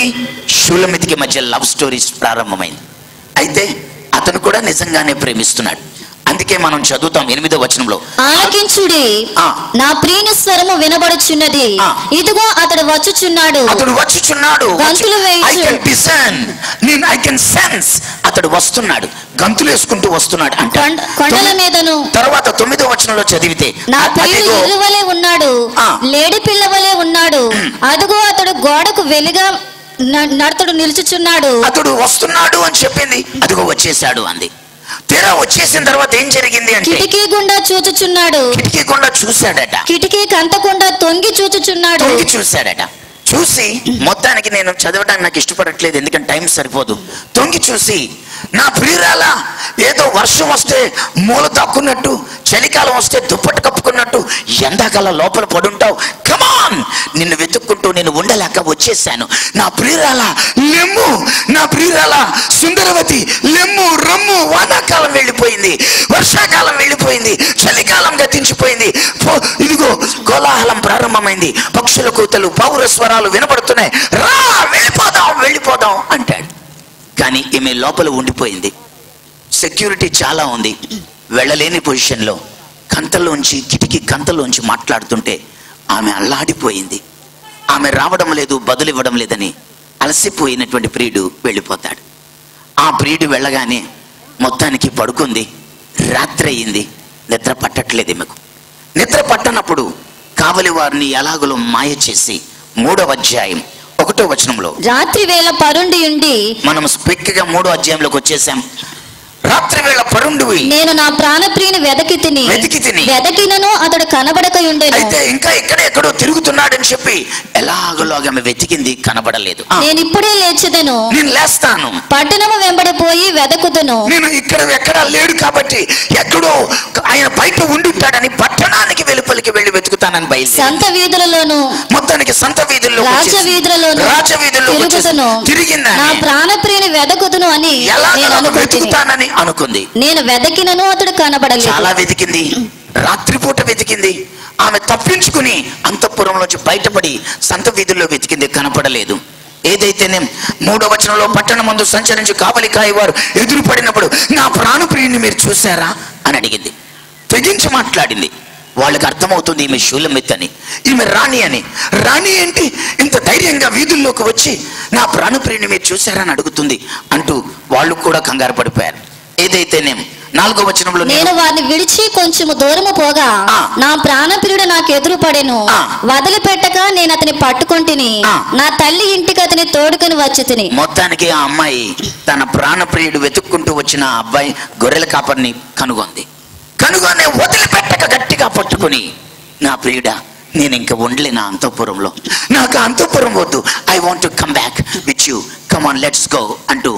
ఎవరికి షూలమితికి మధ్య love stories ప్రారంభమైంది. అయితే అతను కూడా నిజంగానే ప్రేమిస్తున్నాడు. అందుకే మనం చదువుతాం ఎనిమిదో వచనంలో. ఆలకించుడి. నా ప్రియుని స్వరము వినబడుచున్నది. ఇదిగో అతడు వచ్చుచున్నాడు. అతడు వచ్చుచున్నాడు. గంతులు నేను ఐ కెన్ సెన్స్ అతడు వస్తున్నాడు. గంతులు వేసుకుంటూ వస్తున్నాడు అంటే. కొండ- కొండల మీదను. తర్వాత తొమ్మిదో వచనంలో చదివితే నా ప్రియుడు ఇరువలే ఉన్నాడు. లేడి పిల్లవలే ఉన్నాడు. అదుగో అతడు గోడకు వెలుగా నడతడు నిలుచుచున్నాడు. అతడు వస్తున్నాడు అని చెప్పింది. అదిగో వచ్చేసాడు అంది. తీరా వచ్చేసిన తర్వాత ఏం జరిగింది అంటే కిటికీ గుండా చూచుచున్నాడు. కిటికీ గుండా చూశాడట. కిటికీ కంతకుండా తొంగి చూచుచున్నాడు. తొంగి చూశాడట. చూసి మొత్తానికి నేను చదవడానికి నాకు ఇష్టపడట్లేదు ఎందుకంటే టైం సరిపోదు. తొంగి చూసి నా ప్రియురాల ఏదో వర్షం వస్తే మూల దాక్కున్నట్టు చలికాలం వస్తే దుప్పటి కప్పుకున్నట్టు ఎండాకాలం లోపల పడుంటావు. కమాన్ నిన్ను వెతుక్కుంటూ నేను ఉండలేక వచ్చేసాను. నా ప్రియురాల లెమ్ము! నా ప్రియురాల సుందరవతి లెమ్ము రమ్ము వానాకాలం వెళ్ళిపోయింది. వర్షాకాలం వెళ్ళిపోయింది. చలికాలం గతించిపోయింది. పో- ఇదిగో కోలాహలం ప్రారంభమైంది. పక్షుల కూతలు పౌర స్వరాలు వినపడుతున్నాయి. రా వెళ్ళిపోదాం వెళ్ళిపోదాం అంటాడు. కానీ ఈమె లోపల ఉండిపోయింది. సెక్యూరిటీ చాలా ఉంది. వెళ్ళలేని పొజిషన్లో కంతలోంచి కిటికీ కంతలోంచి మాట్లాడుతుంటే ఆమె అల్లాడిపోయింది. ఆమె రావడం లేదు బదులు ఇవ్వడం లేదని అలసిపోయినటువంటి ప్రియుడు వెళ్ళిపోతాడు. ఆ ప్రియుడు వెళ్ళగానే మొత్తానికి పడుకుంది రాత్రి అయింది నిద్ర పట్టట్లేదు ఈమెకు. నిద్ర పట్టనప్పుడు కావలి వారిని ఎలాగలో మాయ చేసి మూడవ అధ్యాయం ఒకటో వచనంలో రాత్రి వేళ పరుండి ఉండి మనం స్పిక్గా మూడో అధ్యాయంలోకి వచ్చేసాం. రాత్రి వేళ పరుండువి నేను నా ప్రాణప్రియుని వెదకి తిని వెతికి తిని. వెదకినను అతడు కనబడక ఉండేను అయితే ఇంకా ఇక్కడ ఎక్కడో తిరుగుతున్నాడని చెప్పి ఎలాగోలాగా ఆమె వెతికింది కనబడలేదు. నేను ఇప్పుడే లేచెదను. నేను లేస్తాను. పట్టణము వెంబడిపోయి వెదకుదును. నేను ఇక్కడ ఎక్కడా లేడు కాబట్టి ఎక్కడో ఆయన బయట ఉండుంటాడని పట్టణానికి వెలుపలికి వెళ్ళి వెతుకుతానని బయలుదేరి. సంత వీధులలోను మొత్తానికి సంత వీధుల్లో రాజ వీధులలోను రాజవీధుల్లో తిరుగుదును. తిరిగిందా నా ప్రాణప్రియుని వెదకుదును అని అనుకుంటుని వెతుకుతానని అనుకుంది. నేను వెదకినను అతడు కనబడలేదు. చాలా వెతికింది. రాత్రిపూట వెతికింది. ఆమె తప్పించుకుని అంతఃపురంలోంచి బయటపడి సంత వీధుల్లో వెతికింది కనపడలేదు. ఏదైతేనే మూడో వచనంలో పట్టణం ముందు సంచరించి కావలి కాయవారు ఎదురుపడినప్పుడు నా ప్రాణప్రియుని మీరు చూశారా? అని అడిగింది. తెగించి మాట్లాడింది. వాళ్ళకి అర్థమవుతుంది ఈమె శూలమిత్ అని ఈమె రాణి అని. రాణి ఏంటి? ఇంత ధైర్యంగా వీధుల్లోకి వచ్చి నా ప్రాణప్రియుని మీరు చూశారా? అని అడుగుతుంది అంటూ వాళ్ళు కూడా కంగారు పడిపోయారు. ఏదైతేనే నాలుగో వచనంలో నేను వారిని విడిచి కొంచెము దూరము పోగా. నా ప్రాణప్రియుడు నాకు ఎదురు పడెను. వదిలిపెట్టక నేను అతని పట్టుకొంటిని. నా తల్లి ఇంటికి అతని తోడుకొని వచ్చి తిని మొత్తానికి ఆ అమ్మాయి తన ప్రాణప్రియుడు వెతుక్కుంటూ వచ్చిన అబ్బాయి గొర్రెల కాపర్ని కనుగొంది. కనుగొని వదిలిపెట్టక గట్టిగా పట్టుకుని నా ప్రియుడా నేను ఇంకా ఉండలే నా అంతఃపురంలో. నాకు అంతఃపురం వద్దు. I want to come back with you come on let's go అంటూ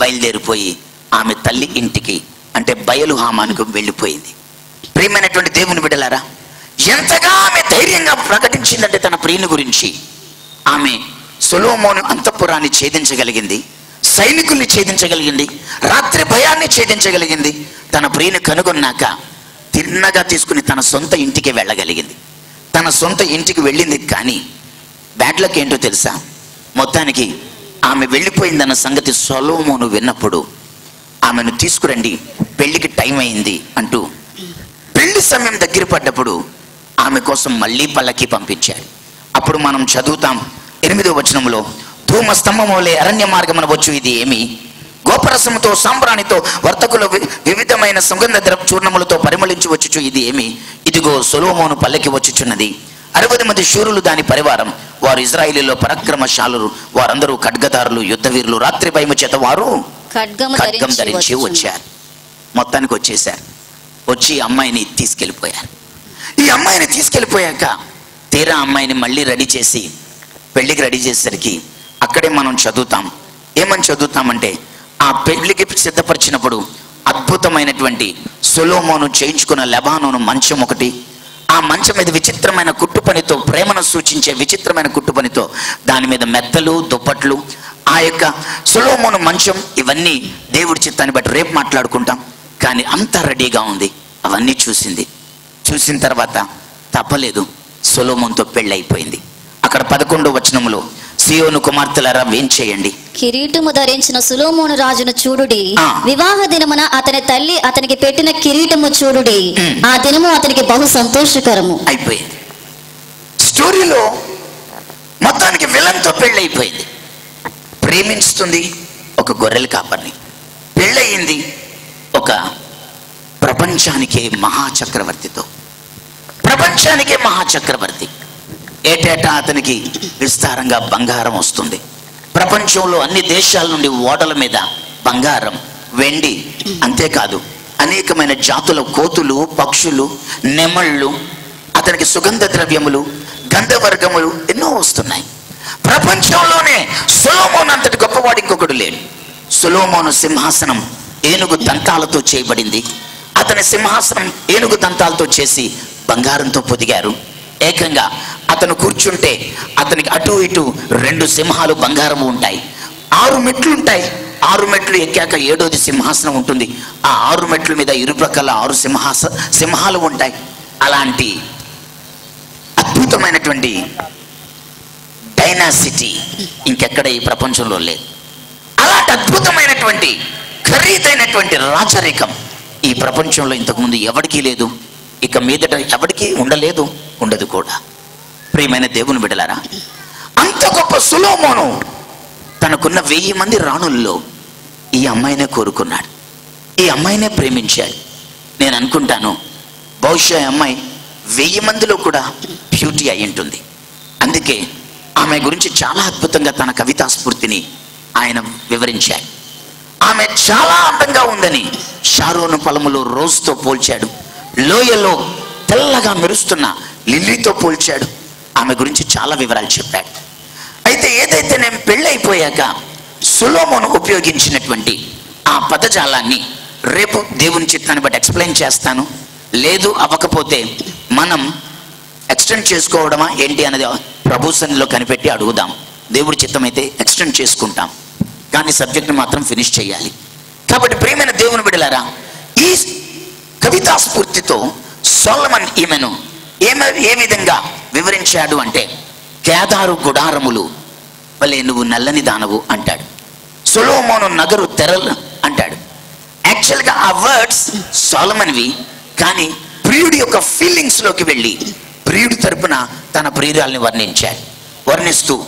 బయలుదేరిపోయి ఆమె తల్లి ఇంటికి అంటే బయలు హామానికి వెళ్ళిపోయింది. ప్రియమైనటువంటి దేవుని బిడ్డలారా ఎంతగా ఆమె ధైర్యంగా ప్రకటించిందంటే తన ప్రియుని గురించి. ఆమె సొలోమోను అంతఃపురాన్ని ఛేదించగలిగింది సైనికుల్ని ఛేదించగలిగింది రాత్రి భయాన్ని ఛేదించగలిగింది. తన ప్రియుని కనుగొన్నాక తిన్నగా తీసుకుని తన సొంత ఇంటికి వెళ్ళగలిగింది. తన సొంత ఇంటికి వెళ్ళింది కానీ బ్యాడ్లకి ఏంటో తెలుసా? మొత్తానికి ఆమె వెళ్ళిపోయిందన్న సంగతి సొలోమోను విన్నప్పుడు ఆమెను తీసుకురండి. పెళ్ళికి టైం అయింది అంటూ పెళ్ళి సమయం దగ్గర పడ్డప్పుడు ఆమె కోసం మళ్ళీ పల్లకి పంపించారు. అప్పుడు మనం చదువుతాం. ఎనిమిదో వచనంలో ధూమ స్తంభములే అరణ్య మార్గమున వచ్చు ఇది ఏమి? గోపరసముతో సాంబ్రాణితో వర్తకుల వివిధమైన సుగంధ ద్రవ చూర్ణములతో పరిమళించి వచ్చుచు ఇది ఏమి? ఇదిగో సొలోమోను పల్లకి వచ్చుచున్నది. అరవది మంది శూరులు దాని పరివారం. వారు ఇజ్రాయిలీలో పరాక్రమశాలురు. వారందరూ ఖడ్గదారులు యుద్ధవీరులు. రాత్రి భయము చేత వారు ఖడ్గం ధరించి వచ్చారు. మొత్తానికి వచ్చేసారు. వచ్చి అమ్మాయిని తీసుకెళ్ళిపోయారు. ఈ అమ్మాయిని తీసుకెళ్ళిపోయాక తీరా అమ్మాయిని మళ్ళీ రెడీ చేసి పెళ్ళికి రెడీ చేసేసరికి అక్కడే మనం చదువుతాం. ఏమని చదువుతామంటే ఆ పెళ్ళికి సిద్ధపరిచినప్పుడు అద్భుతమైనటువంటి సొలోమోను చేయించుకున్న లెబానోను మంచం ఒకటి ఆ మంచం మీద విచిత్రమైన కుట్టుపనితో ప్రేమను సూచించే విచిత్రమైన కుట్టుపనితో దాని మీద మెత్తలు దుప్పట్లు ఆ యొక్క సులోమును మంచం ఇవన్నీ దేవుడి చిత్తాన్ని బట్టి రేపు మాట్లాడుకుంటాం. కానీ అంతా రెడీగా ఉంది. అవన్నీ చూసింది. చూసిన తర్వాత తప్పలేదు. సొలోమోన్తో పెళ్ళైపోయింది. అక్కడ పదకొండో వచనములో సియోను కుమార్తెలరా వేం చేయండి కిరీటము ధరించిన సులోమోను రాజును చూడుడి. వివాహ దినమున అతని తల్లి అతనికి పెట్టిన కిరీటము చూడుడి. ఆ దినము అతనికి బహు సంతోషకరము. అయిపోయింది. స్టోరీలో మొత్తానికి విలన్తో పెళ్ళైపోయింది. ప్రేమిస్తుంది ఒక గొర్రెల కాపర్ని. పెళ్ళయింది ఒక ప్రపంచానికే మహాచక్రవర్తితో. ప్రపంచానికే మహాచక్రవర్తి. ఏటేటా అతనికి విస్తారంగా బంగారం వస్తుంది. ప్రపంచంలో అన్ని దేశాల నుండి ఓడల మీద బంగారం వెండి అంతేకాదు. అనేకమైన జాతుల కోతులు పక్షులు నెమళ్ళు అతనికి సుగంధ ద్రవ్యములు గంధవర్గములు ఎన్నో వస్తున్నాయి. ప్రపంచంలోనే సులోమోన్ అంతటి గొప్పవాడు ఇంకొకడు లేడు. సులోమోను సింహాసనం ఏనుగు దంతాలతో చేయబడింది. అతని సింహాసనం ఏనుగు దంతాలతో చేసి బంగారంతో పొదిగారు. ఏకంగా అతను కూర్చుంటే అతనికి అటు ఇటు రెండు సింహాలు బంగారము ఉంటాయి. ఆరు మెట్లు ఉంటాయి. ఆరు మెట్లు ఎక్కాక ఏడోది సింహాసనం ఉంటుంది. ఆ ఆరు మెట్ల మీద ఇరుప్రక్కల ఆరు సింహాస సింహాలు ఉంటాయి. అలాంటి అద్భుతమైనటువంటి డైనాసిటీ ఇంకెక్కడ ఈ ప్రపంచంలో లేదు. అలాంటి అద్భుతమైనటువంటి ఖరీదైనటువంటి రాచరికం ఈ ప్రపంచంలో ఇంతకుముందు ఎవరికీ లేదు. ఇక మీదట ఎవరికీ ఉండలేదు ఉండదు కూడా. ప్రియమైన దేవుని బిడలారా అంత గొప్ప సులోమోను తనకున్న వెయ్యి మంది రాణుల్లో ఈ అమ్మాయినే కోరుకున్నాడు. ఈ అమ్మాయినే ప్రేమించాడు. నేను అనుకుంటాను బహుశా ఈ అమ్మాయి వెయ్యి మందిలో కూడా బ్యూటీ అయి ఉంటుంది. అందుకే ఆమె గురించి చాలా అద్భుతంగా తన కవితా స్ఫూర్తిని ఆయన వివరించాడు. ఆమె చాలా అందంగా ఉందని షారోను పొలములో రోజుతో పోల్చాడు. లోయలో తెల్లగా మెరుస్తున్న లిల్లీతో పోల్చాడు. ఆమె గురించి చాలా వివరాలు చెప్పాడు. అయితే ఏదైతే నేను పెళ్ళైపోయాక సులోమోను ఉపయోగించినటువంటి ఆ పదజాలాన్ని రేపు దేవుని చిత్తాన్ని బట్టి ఎక్స్ప్లెయిన్ చేస్తాను. లేదు అవ్వకపోతే మనం ఎక్స్టెండ్ చేసుకోవడమా ఏంటి అనేది ప్రభు కనిపెట్టి అడుగుదాం. దేవుడి చిత్తమైతే ఎక్స్టెండ్ చేసుకుంటాం. కానీ సబ్జెక్ట్ని మాత్రం ఫినిష్ చేయాలి. కాబట్టి ప్రేమైన దేవుని బిడలారా ఈ కవితా స్ఫూర్తితో సోలమన్ ఈమెను ఏమ ఏ విధంగా వివరించాడు అంటే కేదారు గుడారములు వలే నువ్వు నల్లని దానవు అంటాడు. సొలోమోను నగరు తెరలు అంటాడు. యాక్చువల్గా ఆ వర్డ్స్ సోలమన్వి కానీ ప్రియుడి యొక్క ఫీలింగ్స్లోకి వెళ్ళి ప్రియుడి తరపున తన ప్రియురాల్ని వర్ణించాడు. వర్ణిస్తూ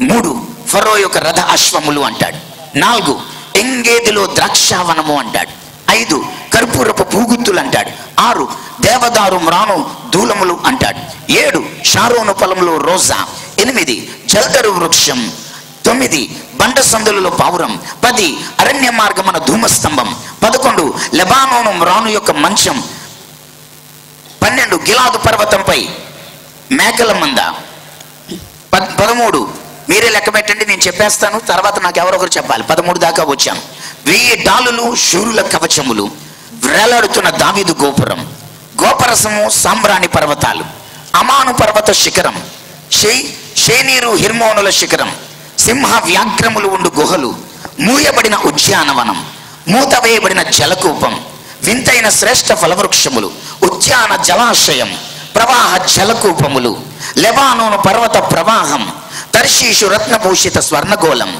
మూడు ఫరో యొక్క రథ అశ్వములు అంటాడు. నాలుగు ఎంగేదిలో ద్రాక్షావనము అంటాడు. ఐదు కర్పూరపు పూగుత్తులు అంటాడు. ఆరు దేవదారు మ్రాను దూలములు అంటాడు. ఏడు షారోను పొలంలో రోజా ఎనిమిది జల్దరు వృక్షం తొమ్మిది బండ సందులలో పావురం పది అరణ్య మార్గమన ధూమస్తంభం పదకొండు లెబానోను మ్రాను యొక్క మంచం పన్నెండు గిలాదు పర్వతంపై మేకల మంద. పద్- పదమూడు మీరే లెక్క పెట్టండి నేను చెప్పేస్తాను తర్వాత నాకు ఎవరొకరు చెప్పాలి. పదమూడు దాకా వచ్చాం. వెయ్యి డాలులు శూరుల కవచములు వ్రేలాడుతున్న దావీదు గోపురం. గోపరసము సాంబ్రాణి పర్వతాలు అమాను పర్వత శిఖరం షే షేనీరు హిర్మోనుల శిఖరం సింహ వ్యాఘ్రములు ఉండు గుహలు మూయబడిన ఉద్యానవనం మూత వేయబడిన జలకూపం వింతైన శ్రేష్ఠ ఫలవృక్షములు ఉద్యాన జలాశయం ప్రవాహ జలకూపములు లెబానోను పర్వత ప్రవాహం తర్షీషు రత్నభూషిత స్వర్ణగోళం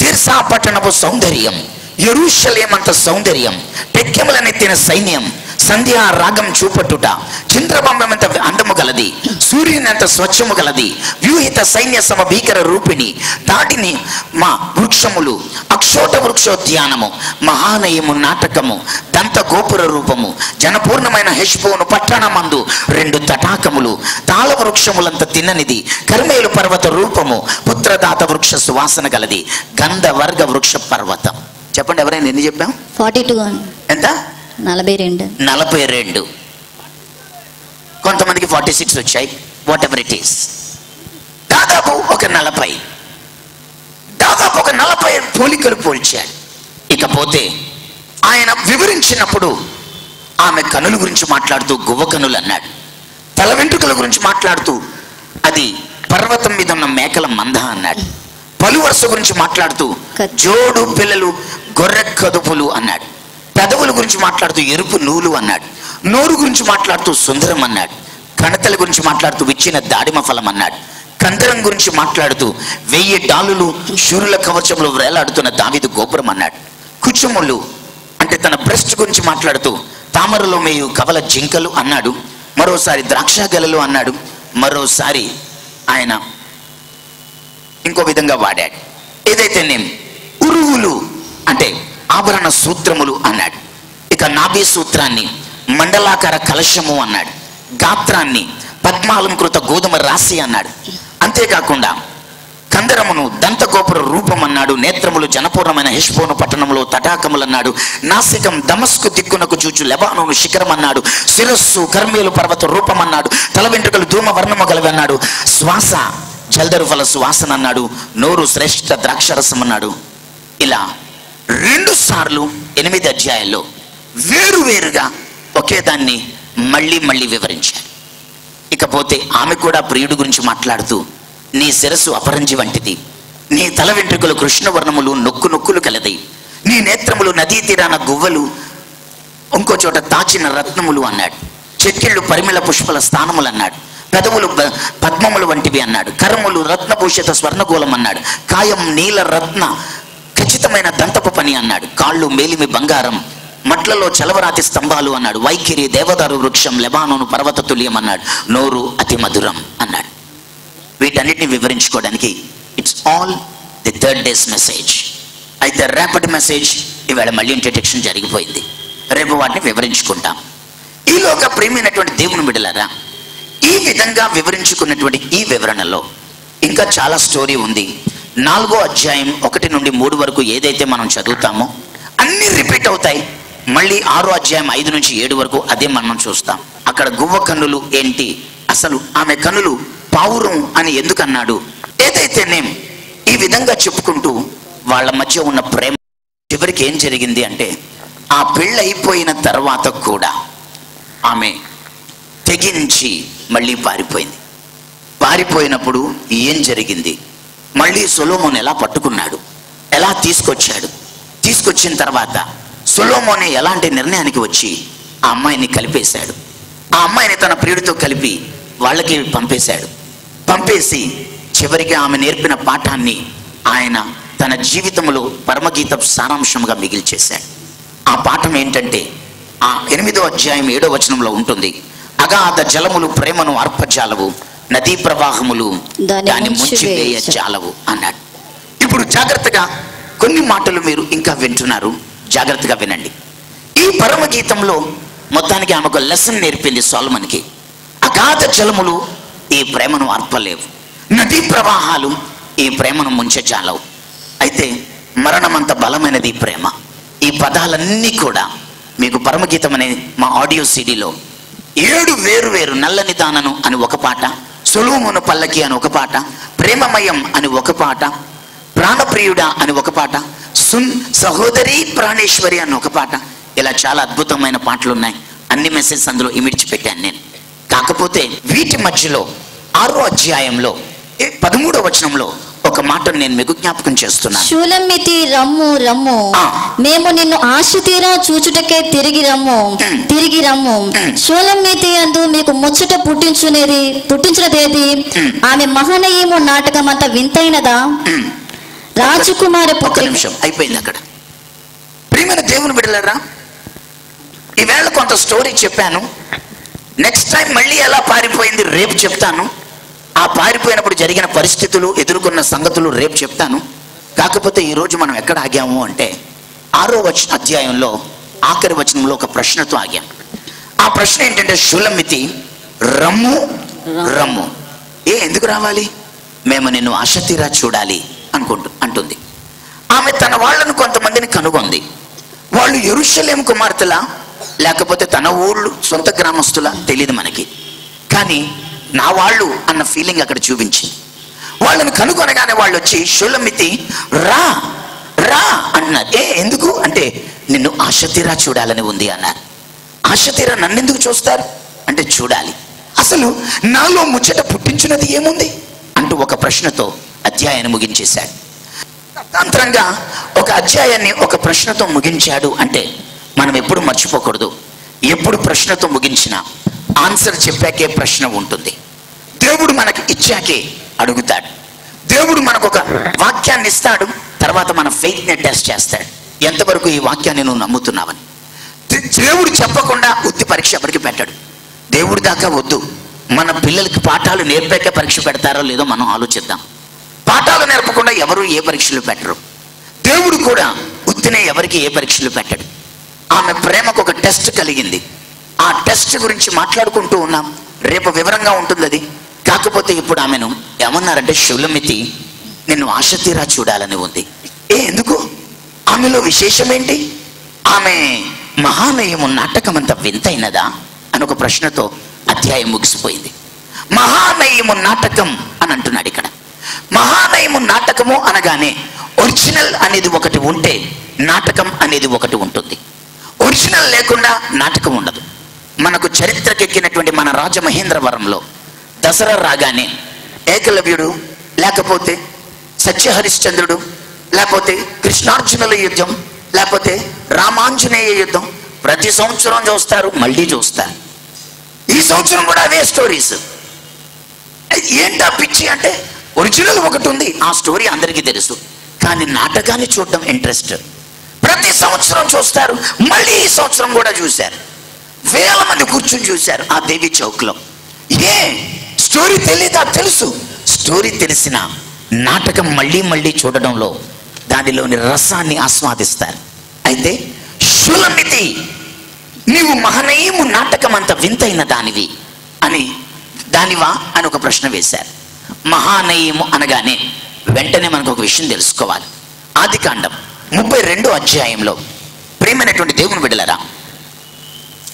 తీర్సాపట్టణపు సౌందర్యం ఎరుషలేమంత సౌందర్యం టెక్కెములనెత్తిన సైన్యం సంధ్యా రాగం చూపట్టుట చంద్రబంబమంత అందము గలది సూర్యునంత స్వచ్ఛము గలది వ్యూహిత సైన్య సమ భీకర రూపిణి దాటిని మా వృక్షములు అక్షోట వృక్షోద్యానము మహానయము నాటకము దంత గోపుర రూపము జనపూర్ణమైన హెష్బోను పట్టణమందు రెండు తటాకములు తాళ వృక్షములంత తిన్ననిది కర్మేలు పర్వత రూపము పుత్రదాత వృక్ష సువాసన గలది గంధ వర్గ వృక్ష పర్వతం. చెప్పండి ఎవరైనా ఎన్ని చెప్పాం? Forty two. ఎంత? నలభై రెండు. నలభై రెండు. కొంతమందికి ఫార్టీ సిక్స్ వచ్చాయి. వాట్ ఎవర్ ఇట్ ఈస్ దాదాపు ఒక నలభై. దాదాపు ఒక నలభై పోలికలు పోల్చాడు ఇకపోతే ఆయన వివరించినప్పుడు ఆమె కనుల గురించి మాట్లాడుతూ గువ్వ కనులు అన్నాడు. తల వెంట్రుకల గురించి మాట్లాడుతూ అది పర్వతం మీద ఉన్న మేకల మంద అన్నాడు. పలు వరుస గురించి మాట్లాడుతూ. జోడు పిల్లలు గొర్రె కదుపులు అన్నాడు. పెదవుల గురించి మాట్లాడుతూ ఎరుపు నూలు అన్నాడు. నోరు గురించి మాట్లాడుతూ సుందరం అన్నాడు. కణతల గురించి మాట్లాడుతూ విచ్చిన దాడిమ ఫలం అన్నాడు. కందరం గురించి మాట్లాడుతూ వెయ్యి డాలులు శూరుల కవచంలో వేలాడుతున్న దావిదు గోపురం అన్నాడు. కుచుములు అంటే తన బ్రెస్ట్ గురించి మాట్లాడుతూ తామరలో మేయు కవల జింకలు అన్నాడు. మరోసారి ద్రాక్ష గెలలు అన్నాడు. మరోసారి ఆయన ఇంకో విధంగా వాడాడు. ఏదైతే నేను ఉరువులు అంటే ఆభరణ సూత్రములు అన్నాడు. ఇక నాభి సూత్రాన్ని మండలాకార కలశము అన్నాడు. గాత్రాన్ని పద్మాలంకృత గోధుమ రాశి అన్నాడు. అంతేకాకుండా కందరమును దంతగోపుర రూపం అన్నాడు నేత్రములు జనపూర్ణమైన హిష్పోను పట్టణంలో తటాకములు అన్నాడు నాసికం దమస్కు దిక్కునకు చూచు లెబానోను శిఖరం అన్నాడు శిరస్సు కర్మేలు పర్వత రూపం అన్నాడు తల వెంట్రుకలు ధూమ వర్ణము గలవి అన్నాడు శ్వాస జల్దరు ఫల సువాసన అన్నాడు నోరు శ్రేష్ఠ ద్రాక్షరసం అన్నాడు ఇలా రెండు సార్లు ఎనిమిది అధ్యాయాల్లో వేరు వేరుగా ఒకే దాన్ని మళ్ళీ మళ్ళీ వివరించారు. ఇకపోతే ఆమె కూడా ప్రియుడు గురించి మాట్లాడుతూ నీ శిరస్సు అపరంజి వంటిది. నీ తల వెంట్రుకలు కృష్ణవర్ణములు నొక్కు నొక్కులు కలది. నీ నేత్రములు నదీ తీరాన గువ్వలు ఇంకో చోట దాచిన రత్నములు అన్నాడు. చెక్కిళ్ళు పరిమళ పుష్పల స్థానములు అన్నాడు. పెదవులు పద్మములు వంటివి అన్నాడు. కరములు రత్నభూషిత స్వర్ణగోళం అన్నాడు. కాయం నీల రత్న ఖచ్చితమైన దంతపు పని అన్నాడు. కాళ్ళు మేలిమి బంగారం మట్లలో చలవరాతి స్తంభాలు అన్నాడు. వైఖరి దేవదారు వృక్షం లెబానోను పర్వత తుల్యం అన్నాడు. నోరు అతి మధురం అన్నాడు. వీటన్నిటిని వివరించుకోవడానికి it's all the third days message అయితే రేపటి మెసేజ్ ఇవాళ మళ్ళీ ఇంట్రడక్షన్ జరిగిపోయింది. రేపు వాటిని వివరించుకుంటాం. ఈలోగా ప్రేమైనటువంటి దేవుని బిడలారా ఈ విధంగా వివరించుకున్నటువంటి ఈ వివరణలో ఇంకా చాలా స్టోరీ ఉంది. నాలుగో అధ్యాయం ఒకటి నుండి మూడు వరకు ఏదైతే మనం చదువుతామో అన్ని రిపీట్ అవుతాయి. మళ్ళీ ఆరో అధ్యాయం ఐదు నుంచి ఏడు వరకు అదే మనం చూస్తాం. అక్కడ గువ్వ కన్నులు ఏంటి? అసలు ఆమె కన్నులు పావురం అని ఎందుకు అన్నాడు నేను ఈ విధంగా చెప్పుకుంటూ వాళ్ళ మధ్య ఉన్న ప్రేమ చివరికి ఏం జరిగింది అంటే ఆ పెళ్ళైపోయిన తర్వాత కూడా ఆమె తెగించి మళ్ళీ పారిపోయింది. పారిపోయినప్పుడు ఏం జరిగింది? మళ్ళీ సొలోమోన్ ఎలా పట్టుకున్నాడు? ఎలా తీసుకొచ్చాడు? తీసుకొచ్చిన తర్వాత సొలోమోనే ఎలాంటి నిర్ణయానికి వచ్చి ఆ అమ్మాయిని కలిపేశాడు? ఆ అమ్మాయిని తన ప్రియుడితో కలిపి వాళ్ళకి పంపేశాడు. పంపేసి చివరికి ఆమె నేర్పిన పాఠాన్ని ఆయన తన జీవితంలో పరమగీత సారాంశంగా మిగిల్చేశాడు. ఆ పాఠం ఏంటంటే ఆ ఎనిమిదో అధ్యాయం ఏడో వచనంలో ఉంటుంది అగాధ జలములు ప్రేమను అర్పజాలవు నదీ ప్రవాహములు దాన్ని ముంచివేయ జాలవు అన్నాడు. ఇప్పుడు జాగ్రత్తగా కొన్ని మాటలు మీరు ఇంకా వింటున్నారు. జాగ్రత్తగా వినండి. ఈ పరమగీతంలో మొత్తానికి ఆమె ఒక లెసన్ నేర్పింది సోల్మన్కి. అగాధ జలములు ఈ ప్రేమను అర్పలేవు నదీ ప్రవాహాలు ఈ ప్రేమను ముంచజాలవు అయితే మరణమంత బలమైనది ప్రేమ. ఈ పదాలన్నీ కూడా మీకు పరమగీతం అనే మా ఆడియో సీడీలో ఏడు వేరు వేరు నల్లని దానను అని ఒక పాట. సొలోమును పల్లకి అని ఒక పాట ప్రేమమయం అని ఒక పాట ప్రాణప్రియుడా అని ఒక పాట సున్ సహోదరి ప్రాణేశ్వరి అని ఒక పాట. ఇలా చాలా అద్భుతమైన పాటలు ఉన్నాయి అన్ని మెసేజ్ అందులో ఇమిడ్చి పెట్టాను నేను. కాకపోతే వీటి మధ్యలో ఆరో అధ్యాయంలో ఏ పదమూడో వచనంలో ఒక మాటను నేను మీకు జ్ఞాపకం చేస్తున్నాను శూలమితి రమ్ము రమ్ము. మేము నిన్ను ఆశ తీరా చూచుటకే తిరిగి రమ్ము. తిరిగి రమ్ము. శూలమితి అందు మీకు ముచ్చట పుట్టించునేది పుట్టించినదేది. ఆమె మహనీయము నాటకం అంత వింతైనదా. రాజకుమార పుత్రి నిమిషం అయిపోయింది అక్కడ ప్రియమైన దేవుని బిడ్డలారా ఈవేళ కొంత స్టోరీ చెప్పాను నెక్స్ట్ టైం మళ్ళీ ఎలా పారిపోయింది రేపు చెప్తాను ఆ పారిపోయినప్పుడు జరిగిన పరిస్థితులు ఎదుర్కొన్న సంగతులు రేపు చెప్తాను. కాకపోతే ఈరోజు మనం ఎక్కడ ఆగాము అంటే ఆరో వచ అధ్యాయంలో ఆఖరి వచనంలో ఒక ప్రశ్నతో ఆగాం. ఆ ప్రశ్న ఏంటంటే షులమితి రమ్ము రమ్ము. ఏ ఎందుకు రావాలి? మేము నిన్ను ఆశతీరా చూడాలి అనుకుంటు అంటుంది. ఆమె తన వాళ్ళను కొంతమందిని కనుగొంది. వాళ్ళు ఎరుషలేం కుమార్తెలా? లేకపోతే తన ఊళ్ళు సొంత గ్రామస్తులా? తెలియదు మనకి. కానీ నా వాళ్ళు అన్న ఫీలింగ్ అక్కడ చూపించింది వాళ్ళని కనుగొనగానే వాళ్ళు వచ్చి షులమితి రా రా అన్నారు. ఏ ఎందుకు? అంటే నిన్ను ఆశతీరా చూడాలని ఉంది అన్నారు. ఆశతీరా నన్నెందుకు చూస్తారు? అంటే చూడాలి. అసలు నాలో ముచ్చట పుట్టించినది ఏముంది? అంటూ ఒక ప్రశ్నతో అధ్యాయాన్ని ముగించేశాడు. తంత్రంగా ఒక అధ్యాయాన్ని ఒక ప్రశ్నతో ముగించాడు అంటే మనం ఎప్పుడు మర్చిపోకూడదు. ఎప్పుడు ప్రశ్నతో ముగించినా ఆన్సర్ చెప్పాకే ప్రశ్న ఉంటుంది. దేవుడు మనకి ఇచ్చాకే అడుగుతాడు. దేవుడు మనకు ఒక వాక్యాన్ని ఇస్తాడు తర్వాత మన ఫెయిత్ని టెస్ట్ చేస్తాడు. ఎంతవరకు ఈ వాక్యాన్ని నువ్వు నమ్ముతున్నావని. దేవుడు చెప్పకుండా ఉత్తి పరీక్ష ఎవరికి పెట్టాడు. దేవుడి దాకా వద్దు. మన పిల్లలకి పాఠాలు నేర్పాక పరీక్ష పెడతారో లేదో మనం ఆలోచిద్దాం. పాఠాలు నేర్పకుండా ఎవరు ఏ పరీక్షలు పెట్టరు. దేవుడు కూడా ఉత్తినే ఎవరికి ఏ పరీక్షలు పెట్టాడు. ఆమె ప్రేమకు ఒక టెస్ట్ కలిగింది. ఆ టెస్ట్ గురించి మాట్లాడుకుంటూ ఉన్నాం. రేపు వివరంగా ఉంటుంది అది కాకపోతే ఇప్పుడు ఆమెను ఏమన్నారంటే శులమితి నిన్ను ఆశ తీరా చూడాలని ఉంది. ఏ ఎందుకు? ఆమెలో విశేషం ఏంటి ఆమె మహానయము నాటకం అంత వింతైనదా అని ఒక ప్రశ్నతో అధ్యాయం ముగిసిపోయింది. మహానయము నాటకం అని అంటున్నాడు ఇక్కడ. మహానయము నాటకము అనగానే ఒరిజినల్ అనేది ఒకటి ఉంటే నాటకం అనేది ఒకటి ఉంటుంది. ఒరిజినల్ లేకుండా నాటకం ఉండదు. మనకు చరిత్రకెక్కినటువంటి మన రాజమహేంద్రవరంలో దసరా రాగానే ఏకలవ్యుడు లేకపోతే సత్యహరిశ్చంద్రుడు లేకపోతే కృష్ణార్జునుల యుద్ధం లేకపోతే రామాంజనేయ యుద్ధం ప్రతి సంవత్సరం చూస్తారు మళ్ళీ చూస్తారు. ఈ సంవత్సరం కూడా అవే స్టోరీస్ ఏంటా పిచ్చి అంటే ఒరిజినల్ ఒకటి ఉంది ఆ స్టోరీ అందరికీ తెలుసు. కానీ నాటకాన్ని చూడటం ఇంట్రెస్ట్ ప్రతి సంవత్సరం చూస్తారు మళ్ళీ ఈ సంవత్సరం కూడా చూశారు. వేల మంది కూర్చుని చూశారు ఆ దేవి చౌక్లో. ఏ? స్టోరీ తెలీదా? తెలుసు. స్టోరీ తెలిసిన నాటకం మళ్ళీ మళ్ళీ చూడడంలో దానిలోని రసాన్ని ఆస్వాదిస్తారు. అయితే శులమితి నీవు మహనీయము నాటకం అంత వింతైన దానివి అని దానివా అని ఒక ప్రశ్న వేశారు. మహానయము అనగానే వెంటనే మనకు ఒక విషయం తెలుసుకోవాలి. ఆది కాండం ముప్పై రెండో అధ్యాయంలో ప్రేమైనటువంటి దేవుని బిడ్డలరా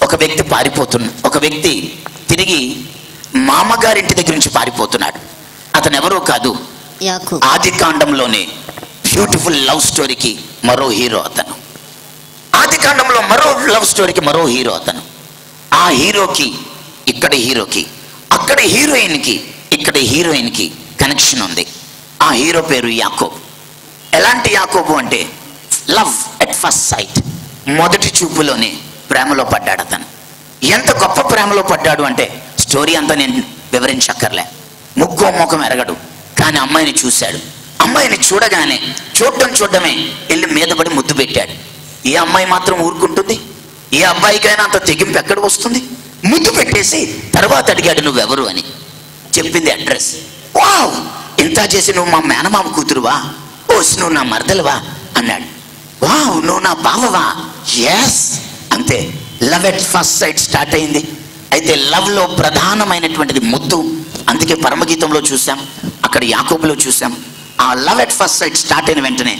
ఒక వ్యక్తి పారిపోతున్న ఒక వ్యక్తి తిరిగి మామగారింటి దగ్గర నుంచి పారిపోతున్నాడు. అతను ఎవరో కాదు. ఆది కాండంలోనే బ్యూటిఫుల్ లవ్ స్టోరీకి మరో హీరో అతను. ఆది కాండంలో మరో లవ్ స్టోరీకి మరో హీరో అతను. ఆ హీరోకి ఇక్కడ హీరోకి అక్కడ హీరోయిన్కి ఇక్కడ హీరోయిన్కి కనెక్షన్ ఉంది. ఆ హీరో పేరు యాకోబ్. ఎలాంటి యాకోబు అంటే లవ్ ఎట్ ఫస్ట్ సైట్. మొదటి చూపులోనే ప్రేమలో పడ్డాడు అతను. ఎంత గొప్ప ప్రేమలో పడ్డాడు అంటే స్టోరీ అంతా నేను వివరించక్కర్లే. ముక్కో ముఖం ఎరగడు కానీ అమ్మాయిని చూశాడు. అమ్మాయిని చూడగానే చూడటం చూడటమే వెళ్ళి మీద పడి ముద్దు పెట్టాడు. ఏ అమ్మాయి మాత్రం ఊరుకుంటుంది? ఏ అబ్బాయికైనా అంత తెగింపు ఎక్కడ వస్తుంది? ముద్దు పెట్టేసి తర్వాత అడిగాడు నువ్వెవరు? అని చెప్పింది అడ్రస్. వావ్! ఇంత చేసి నువ్వు మా మేనమామ కూతురువా? ఓస్ నువ్వు నా మరదలువా? అన్నాడు. వావ్! నువ్వు నా బావవా? ఎస్ అంతే. Love at first sight start అయింది. అయితే లవ్లో ప్రధానమైనటువంటిది ముద్దు. అందుకే పరమగీతంలో చూసాం అక్కడ యాకోబులో చూసాం ఆ love at first sight start అయిన వెంటనే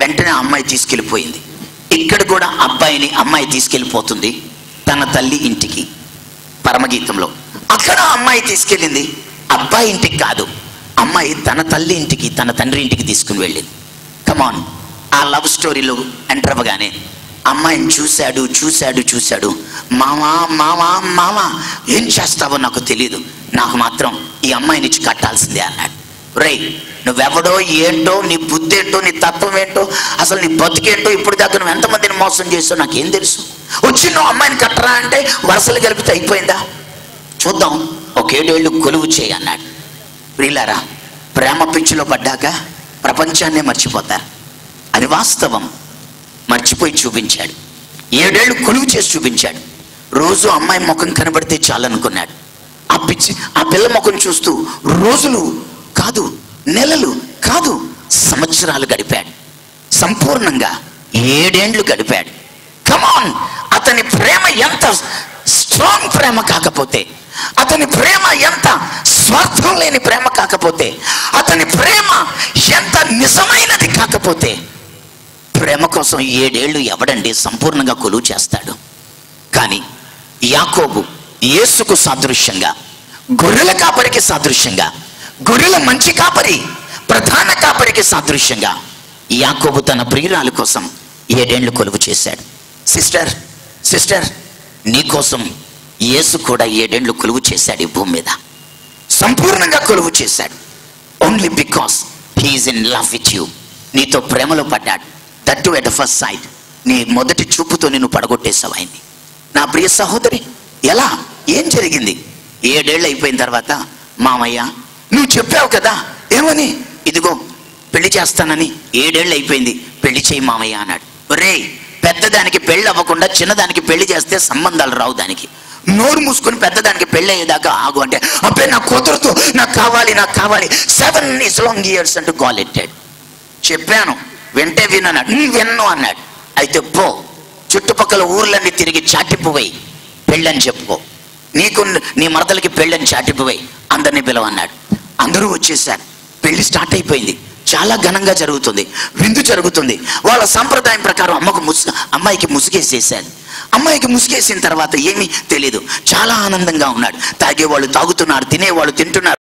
వెంటనే అమ్మాయి తీసుకెళ్ళిపోయింది. ఇక్కడ కూడా అబ్బాయిని అమ్మాయి తీసుకెళ్ళిపోతుంది తన తల్లి ఇంటికి పరమగీతంలో. అక్కడ అమ్మాయి తీసుకెళ్ళింది. అబ్బాయి ఇంటికి కాదు అమ్మాయి తన తల్లి ఇంటికి తన తండ్రి ఇంటికి తీసుకుని వెళ్ళింది. కమాన్ ఆ లవ్ స్టోరీలో ఎంటర్ అవ్వగానే అమ్మాయిని చూశాడు చూశాడు చూశాడు. మామా మామా మామా ఏం చేస్తావో నాకు తెలియదు నాకు మాత్రం ఈ అమ్మాయిని ఇచ్చి కట్టాల్సిందే అన్నాడు. రేయ్ నువ్వెవడో ఏంటో నీ బుద్ధి ఏంటో నీ తత్వం ఏంటో అసలు నీ బతికేంటో ఇప్పుడు దాకా నువ్వు ఎంతమందిని మోసం చేస్తావు నాకేం తెలుసు? వచ్చి నువ్వు అమ్మాయిని కట్టరా అంటే వరుసలు కలిపితే అయిపోయిందా? చూద్దాం ఒక ఏడేళ్ళు కొలువు చేయి అన్నాడు. ప్రియులారా ప్రేమ పిచ్చిలో పడ్డాక ప్రపంచాన్నే మర్చిపోతారు అది వాస్తవం. మర్చిపోయి చూపించాడు. ఏడేళ్ళు కొలువు చేసి చూపించాడు. రోజు అమ్మాయి ముఖం కనబడితే చాలనుకున్నాడు. ఆ పిచ్చి ఆ పిల్ల ముఖం చూస్తూ రోజులు కాదు నెలలు కాదు సంవత్సరాలు గడిపాడు. సంపూర్ణంగా ఏడేండ్లు గడిపాడు. కమాన్ అతని ప్రేమ ఎంత స్ట్రాంగ్ ప్రేమ కాకపోతే అతని ప్రేమ ఎంత స్వార్థం లేని ప్రేమ కాకపోతే అతని ప్రేమ ఎంత నిజమైనది కాకపోతే ప్రేమ కోసం ఏడేళ్ళు ఎవడండి సంపూర్ణంగా కొలువు చేస్తాడు. కానీ యాకోబు యేసుకు సాదృశ్యంగా గొర్రెల కాపరికి సాదృశ్యంగా గొర్రెల మంచి కాపరి ప్రధాన కాపరికి సాదృశ్యంగా యాకోబు తన ప్రియురాలు కోసం ఏడేళ్ళు కొలువు చేశాడు. సిస్టర్ సిస్టర్ నీకోసం యేసు కూడా ఏడేళ్ళు కొలువు చేశాడు ఈ భూమి మీద. సంపూర్ణంగా కొలువు చేశాడు. Only because he is in love with you నీతో ప్రేమలో పడ్డాడు. దట్ ఎట్ ఫస్ట్ సైడ్ నీ మొదటి చూపుతో నిన్ను పడగొట్టేశావు ఆయన్ని. నా ప్రియ సహోదరి ఎలా? ఏం జరిగింది? ఏడేళ్ళు అయిపోయిన తర్వాత మామయ్య నువ్వు చెప్పావు కదా ఏమని? ఇదిగో పెళ్ళి చేస్తానని. ఏడేళ్ళు అయిపోయింది పెళ్ళి చేయి మామయ్య అన్నాడు. రే పెద్దదానికి పెళ్ళి అవ్వకుండా చిన్నదానికి పెళ్ళి చేస్తే సంబంధాలు రావు దానికి. నోరు మూసుకొని పెద్దదానికి పెళ్ళి అయ్యేదాకా ఆగు అంటే అబ్బాయి నాకు కుదరదు నాకు కావాలి నాకు కావాలి. సెవెన్ ఇస్ లాంగ్ ఇయర్స్ అంటూ కాల్ ఎట్టాడు చెప్పాను. వింటే వినన్నాడు "ఉమ్, విన్ను అన్నాడు. అయితే పో చుట్టుపక్కల ఊర్లన్నీ తిరిగి చాటిపోయి పెళ్ళని చెప్పుకో. నీకు నీ మరదలకి పెళ్ళని చాటిపోయి అందరినీ పిలవన్నాడు. అందరూ వచ్చేసారు పెళ్ళి స్టార్ట్ అయిపోయింది. చాలా ఘనంగా జరుగుతుంది. విందు జరుగుతుంది. వాళ్ళ సంప్రదాయం ప్రకారం అమ్మకు ముసు అమ్మాయికి ముసుగేసేసాడు అమ్మాయికి ముసుగేసిన తర్వాత ఏమీ తెలియదు చాలా ఆనందంగా ఉన్నాడు. తాగేవాళ్ళు తాగుతున్నారు తినేవాళ్ళు తింటున్నారు.